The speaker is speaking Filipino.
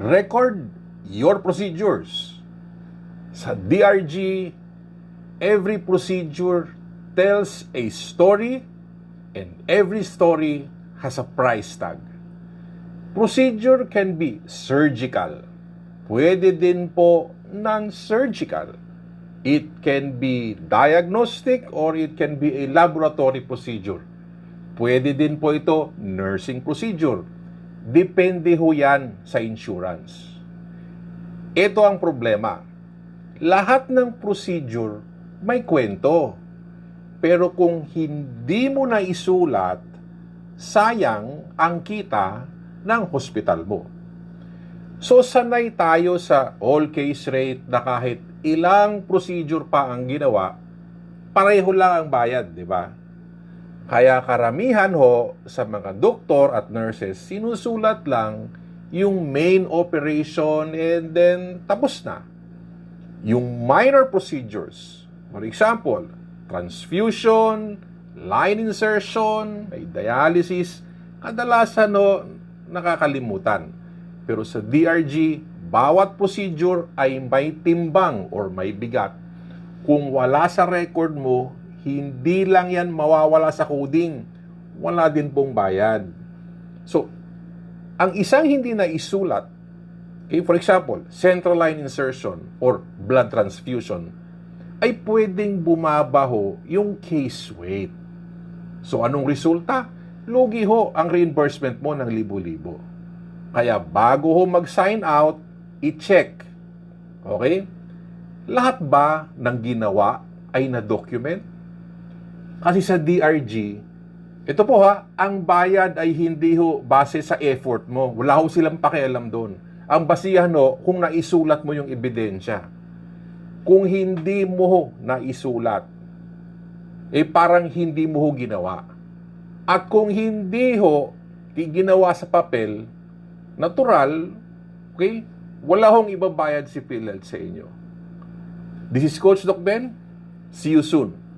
record your procedures. Sa DRG, every procedure tells a story and every story has a price tag. Procedure can be surgical. Pwede din po non-surgical. It can be diagnostic or it can be a laboratory procedure. Pwede din po ito nursing procedure. Depende ho yan sa insurance. Ito ang problema. Lahat ng procedure may kwento. Pero kung hindi mo na isulat, sayang ang kita ng hospital mo. So sanay tayo sa all case rate na kahit ilang procedure pa ang ginawa, pareho lang ang bayad, di ba? Kaya karamihan ho sa mga doktor at nurses, sinusulat lang yung main operation and then tapos na. Yung minor procedures, for example, transfusion, line insertion, may dialysis, kadalasan no, nakakalimutan. Pero sa DRG, bawat procedure ay may timbang or may bigat. Kung wala sa record mo, hindi lang yan mawawala sa coding. Wala din pong bayad. So, ang isang hindi na isulat, okay, for example, central line insertion or blood transfusion, ay pwedeng bumabaho yung case weight. So, anong resulta? Lugi ho ang reimbursement mo ng libo-libo. Kaya bago ho mag-sign out, i-check. Okay? Lahat ba ng ginawa ay na-document? Kasi sa DRG, ito po ha, ang bayad ay hindi ho base sa effort mo. Wala ho silang pakialam doon. Ang basihan ho kung naisulat mo yung ebidensya. Kung hindi mo ho naisulat, eh parang hindi mo ho ginawa. At kung hindi ho ginawa sa papel, natural, okay, wala hong ibabayad si PhilHealth sa inyo. This is Coach Doc Ben. See you soon.